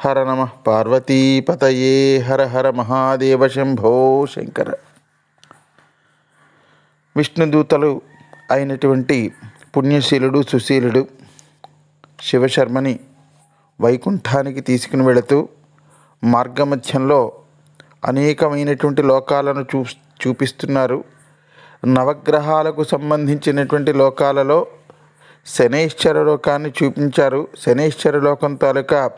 హర నమ పార్వతీపతయే హర హర మహాదేవ శంభో శంకర. విష్ణుదూతలు అయినటువంటి పుణ్యశీలుడు సుశీలుడు శివశర్మని వైకుంఠానికి తీసుకుని వెళుతూ మార్గమధ్యంలో అనేకమైనటువంటి లోకాలను చూ చూపిస్తున్నారు. నవగ్రహాలకు సంబంధించినటువంటి లోకాలలో శనేశ్వర లోకాన్ని చూపించారు. శనేశ్వర లోకం తాలూకా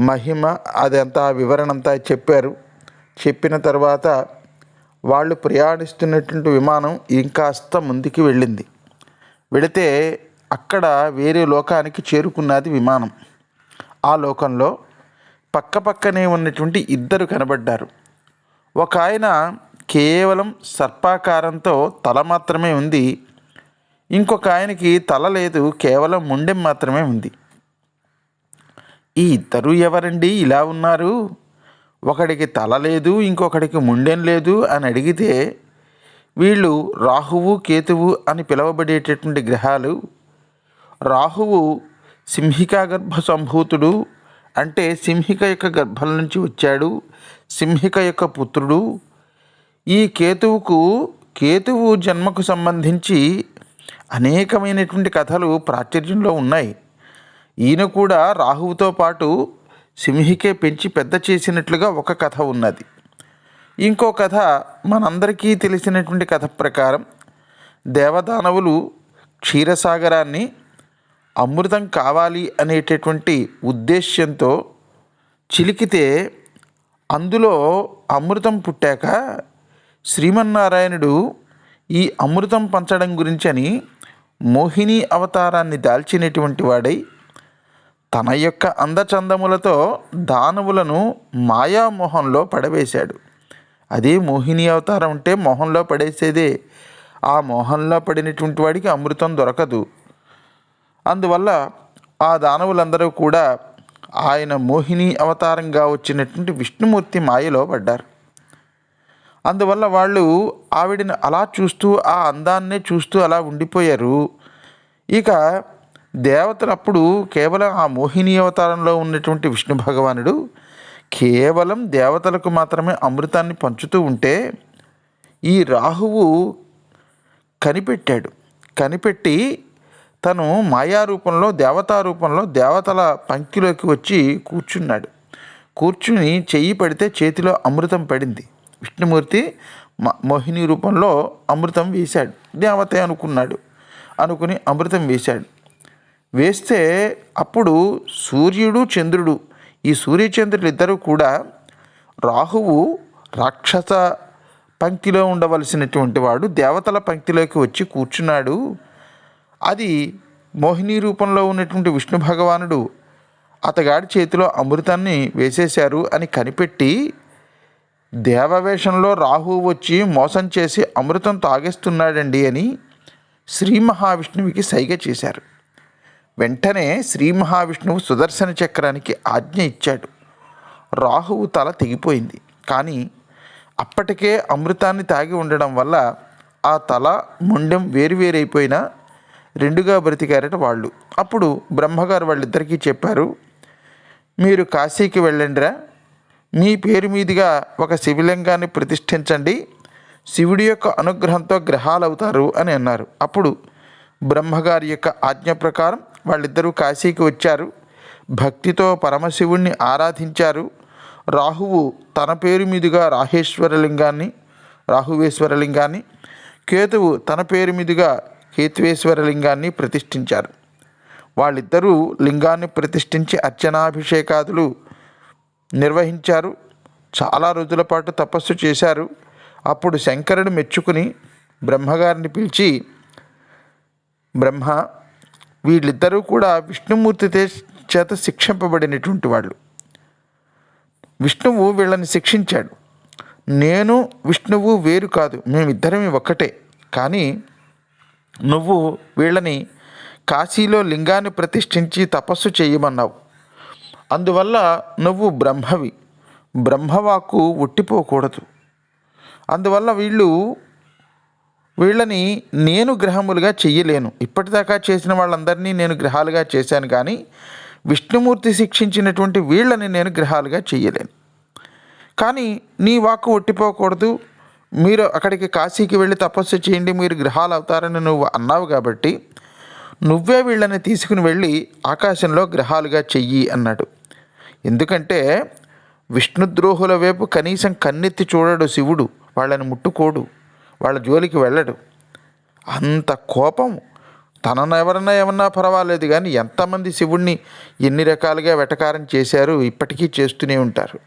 మహిమ అదంతా వివరణ అంతా చెప్పారు. చెప్పిన తర్వాత వాళ్ళు ప్రయాణిస్తున్నటువంటి విమానం ఇంకాస్త ముందుకి వెళ్ళింది. వెళితే అక్కడ వేరే లోకానికి చేరుకున్నది విమానం. ఆ లోకంలో పక్క పక్కనే ఉన్నటువంటి ఇద్దరు కనబడ్డారు. ఒక ఆయన కేవలం సర్పాకారంతో తల మాత్రమే ఉంది. ఇంకొక ఆయనకి తల లేదు కేవలం ముండెం మాత్రమే ఉంది. ఈ ఇద్దరు ఎవరండి? ఇలా ఉన్నారు. ఒకడికి తల లేదు ఇంకొకడికి ముండెం లేదు అని అడిగితే వీళ్ళు రాహువు కేతువు అని పిలువబడేటటువంటి గ్రహాలు రాహువు సింహికా గర్భ సంభూతుడు అంటే సింహిక యొక్క గర్భం నుంచి వచ్చాడు సింహిక యొక్క పుత్రుడు. ఈ కేతువుకు కేతువు జన్మకు సంబంధించి అనేకమైనటువంటి కథలు ప్రాచుర్యంలో ఉన్నాయి. ఈయన కూడా రాహువుతో పాటు సింహికే పెంచి పెద్ద చేసినట్లుగా ఒక కథ ఉన్నది. ఇంకో కథ మనందరికీ తెలిసినటువంటి కథ ప్రకారం దేవదానవులు క్షీరసాగరాన్ని అమృతం కావాలి అనేటటువంటి ఉద్దేశ్యంతో చిలికితే అందులో అమృతం పుట్టాక శ్రీమన్నారాయణుడు ఈ అమృతం పంచడం గురించని మోహిని అవతారాన్ని దాల్చినటువంటి వాడై తన యొక్క అందచందములతో దానవులను మాయామోహంలో పడవేశాడు. అదే మోహిని అవతారం అంటే మొహంలో పడేసేదే. ఆ మోహంలో పడినటువంటి వాడికి అమృతం దొరకదు. అందువల్ల ఆ దానవులందరూ కూడా ఆయన మోహిని అవతారంగా వచ్చినటువంటి విష్ణుమూర్తి మాయలో పడ్డారు. అందువల్ల వాళ్ళు ఆవిడని అలా చూస్తూ ఆ అందాన్నే చూస్తూ అలా ఉండిపోయారు. ఇక దేవతలు అప్పుడు కేవలం ఆ మోహిని అవతారంలో ఉన్నటువంటి విష్ణు భగవానుడు కేవలం దేవతలకు మాత్రమే అమృతాన్ని పంచుతూ ఉంటే ఈ రాహువు కనిపెట్టాడు. కనిపెట్టి తను మాయా రూపంలో దేవతా రూపంలో దేవతల పంక్తిలోకి వచ్చి కూర్చున్నాడు. కూర్చుని చెయ్యి పడితే చేతిలో అమృతం పడింది. విష్ణుమూర్తి మోహిని రూపంలో అమృతం వేశాడు. దేవతే అనుకున్నాడు. అనుకుని అమృతం వేశాడు. వేస్తే అప్పుడు సూర్యుడు చంద్రుడు ఈ సూర్యచంద్రులు ఇద్దరు కూడా రాహువు రాక్షస పంక్తిలో ఉండవలసినటువంటి వాడు దేవతల పంక్తిలోకి వచ్చి కూర్చున్నాడు. అది మోహిని రూపంలో ఉన్నటువంటి విష్ణు భగవానుడు అతగాడి చేతిలో అమృతాన్ని వేసేశారు అని కనిపెట్టి దేవవేషంలో రాహు వచ్చి మోసం చేసి అమృతం తాగేస్తున్నాడండి అని శ్రీ మహావిష్ణువుకి సైగ చేశారు. వెంటనే శ్రీ మహావిష్ణువు సుదర్శన చక్రానికి ఆజ్ఞ ఇచ్చాడు. రాహువు తల తెగిపోయింది. కానీ అప్పటికే అమృతాన్ని తాగి ఉండడం వల్ల ఆ తల ముండెం వేరువేరైపోయినా రెండుగా బ్రతికారట వాళ్ళు. అప్పుడు బ్రహ్మగారు వాళ్ళిద్దరికీ చెప్పారు మీరు కాశీకి వెళ్ళండిరా. మీ పేరు మీదుగా ఒక శివలింగాన్ని ప్రతిష్ఠించండి. శివుడి యొక్క అనుగ్రహంతో గ్రహాలు అవుతారు అని అన్నారు. అప్పుడు బ్రహ్మగారి యొక్క ఆజ్ఞ ప్రకారం వాళ్ళిద్దరూ కాశీకి వచ్చారు. భక్తితో పరమశివుణ్ణి ఆరాధించారు. రాహువు తన పేరు మీదుగా రాహేశ్వరలింగాన్ని రాహువేశ్వరలింగాన్ని కేతువు తన పేరు మీదుగా కేతువేశ్వరలింగాన్ని ప్రతిష్ఠించారు. వాళ్ళిద్దరూ లింగాన్ని ప్రతిష్ఠించి అర్చనాభిషేకాదులు నిర్వహించారు. చాలా రోజుల పాటు తపస్సు చేశారు. అప్పుడు శంకరుడు మెచ్చుకుని బ్రహ్మగారిని పిలిచి బ్రహ్మ వీళ్ళిద్దరూ కూడా విష్ణుమూర్తి చేత శిక్షింపబడినటువంటి వాళ్ళు. విష్ణువు వీళ్ళని శిక్షించాడు. నేను విష్ణువు వేరు కాదు మేమిద్దరం ఒక్కటే. కానీ నువ్వు వీళ్ళని కాశీలో లింగాన్ని ప్రతిష్ఠించి తపస్సు చేయమన్నావు. అందువల్ల నువ్వు బ్రహ్మవి. బ్రహ్మవాక్కు ఒట్టిపోకూడదు. అందువల్ల వీళ్ళు వీళ్ళని నేను గ్రహములుగా చెయ్యలేను. ఇప్పటిదాకా చేసిన వాళ్ళందరినీ నేను గ్రహాలుగా చేశాను కానీ విష్ణుమూర్తి శిక్షించినటువంటి వీళ్ళని నేను గ్రహాలుగా చెయ్యలేను. కానీ నీ వాక్కు ఒట్టిపోకూడదు. మీరు అక్కడికి కాశీకి వెళ్ళి తపస్సు చేయండి మీరు గ్రహాలు అవుతారని నువ్వు అన్నావు కాబట్టి నువ్వే వీళ్ళని తీసుకుని వెళ్ళి ఆకాశంలో గ్రహాలుగా చెయ్యి అన్నాడు. ఎందుకంటే విష్ణుద్రోహుల వైపు కనీసం కన్నెత్తి చూడడు శివుడు వాళ్ళని ముట్టుకోడు. వాళ్ళ జోలికి వెళ్ళడు. అంత కోపం. తనను ఎవరన్నా ఏమన్నా పర్వాలేదు కానీ ఎంతమంది శివుణ్ణి ఎన్ని రకాలుగా వెటకారం చేశారు ఇప్పటికీ చేస్తూనే ఉంటారు.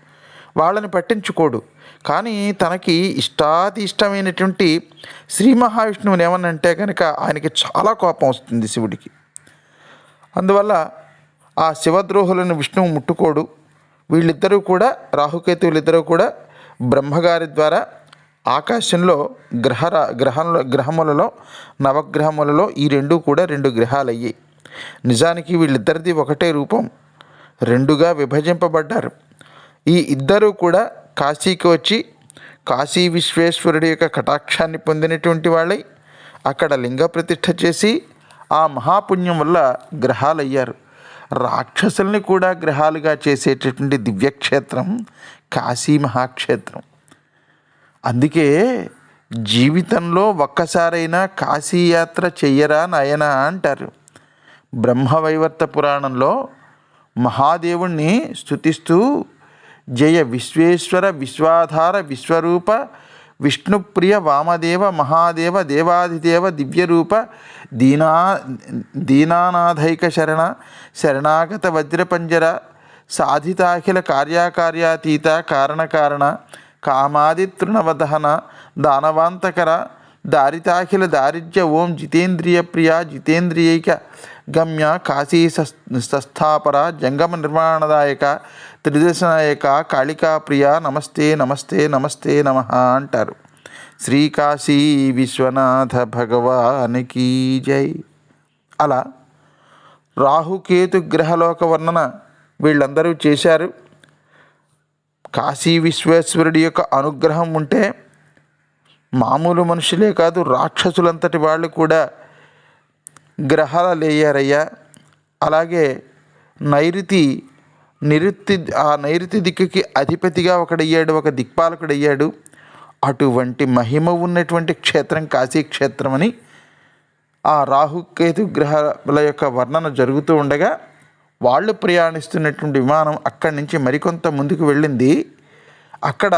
వాళ్ళని పట్టించుకోడు. కానీ తనకి ఇష్టాతి ఇష్టమైనటువంటి శ్రీ మహావిష్ణువుని ఏమనంటే కనుక ఆయనకి చాలా కోపం వస్తుంది శివుడికి. అందువల్ల ఆ శివద్రోహులను విష్ణువు ముట్టుకోడు. వీళ్ళిద్దరూ కూడా రాహుకేతువులిద్దరూ కూడా బ్రహ్మగారి ద్వారా ఆకాశంలో గ్రహర గ్రహంలో గ్రహములలో నవగ్రహములలో ఈ రెండు కూడా రెండు గ్రహాలయ్యాయి నిజానికి వీళ్ళిద్దరిది ఒకటే రూపం రెండుగా విభజింపబడ్డారు. ఈ ఇద్దరూ కూడా కాశీకి వచ్చి కాశీ విశ్వేశ్వరుడి యొక్క కటాక్షాన్ని పొందినటువంటి వాళ్ళై అక్కడ లింగ ప్రతిష్ఠ చేసి ఆ మహాపుణ్యం వల్ల గ్రహాలయ్యారు. రాక్షసుల్ని కూడా గ్రహాలుగా చేసేటటువంటి దివ్యక్షేత్రం కాశీ మహాక్షేత్రం. అందుకే జీవితంలో ఒక్కసారైనా కాశీయాత్ర చెయ్యరా నాయన అంటారు. బ్రహ్మవైవర్త పురాణంలో మహాదేవుణ్ణి స్తుతిస్తూ జయ విశ్వేశ్వర విశ్వాధార విశ్వరూప విష్ణుప్రియ వామదేవ మహాదేవ దేవాదిదేవ దివ్యరూప దీనా దీనానాథైక శరణ శరణాగత వజ్రపంజర సాధితాఖిల కార్యాకార్యాతీత కారణకారణ కామాది తృణవదహన దానవాంతకర దారితాఖిల దారిద్ర్య ఓం జితేంద్రియ ప్రియ జితేంద్రియైక గమ్య కాశీ సస్- సస్థాపర జంగమ నిర్మాణదాయక త్రిదశనాయక కాళికా ప్రియ నమస్తే నమస్తే నమస్తే నమ అంటారు. శ్రీకాశీ విశ్వనాథ భగవానికి జై. అలా రాహుకేతు గ్రహలోక వర్ణన వీళ్ళందరూ చేశారు. కాశీ విశ్వేశ్వరుడి యొక్క అనుగ్రహం ఉంటే మామూలు మనుషులే కాదు రాక్షసులంతటి వాళ్ళు కూడా గ్రహాల లేయారయ్యా అలాగే నైరుతి నిరుతి ఆ నైరుతి దిక్కుకి అధిపతిగా ఒకడయ్యాడు ఒక దిక్పాలకుడయ్యాడు. అటువంటి మహిమ ఉన్నటువంటి క్షేత్రం కాశీ క్షేత్రం అని ఆ రాహుకేతు గ్రహాల యొక్క వర్ణన జరుగుతూ ఉండగా వాళ్ళు ప్రయాణిస్తున్నటువంటి విమానం అక్కడి నుంచి మరికొంత ముందుకు వెళ్ళింది. అక్కడ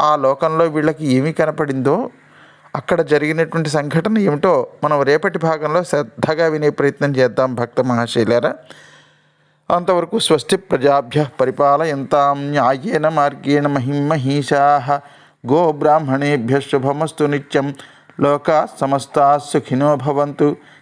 ఆ లోకంలో వీళ్ళకి ఏమి కనపడిందో అక్కడ జరిగినటువంటి సంఘటన ఏమిటో మనం రేపటి భాగంలో శ్రద్ధగా వినే ప్రయత్నం చేద్దాం భక్త మహాశైలారా. అంతవరకు స్వస్తి ప్రజాభ్య పరిపాలయంతాం న్యాయేన మార్గేణ మహిమహీషా గో బ్రాహ్మణేభ్య శుభమస్తు నిత్యం. లోకా సమస్తా సుఖినో భవంతు.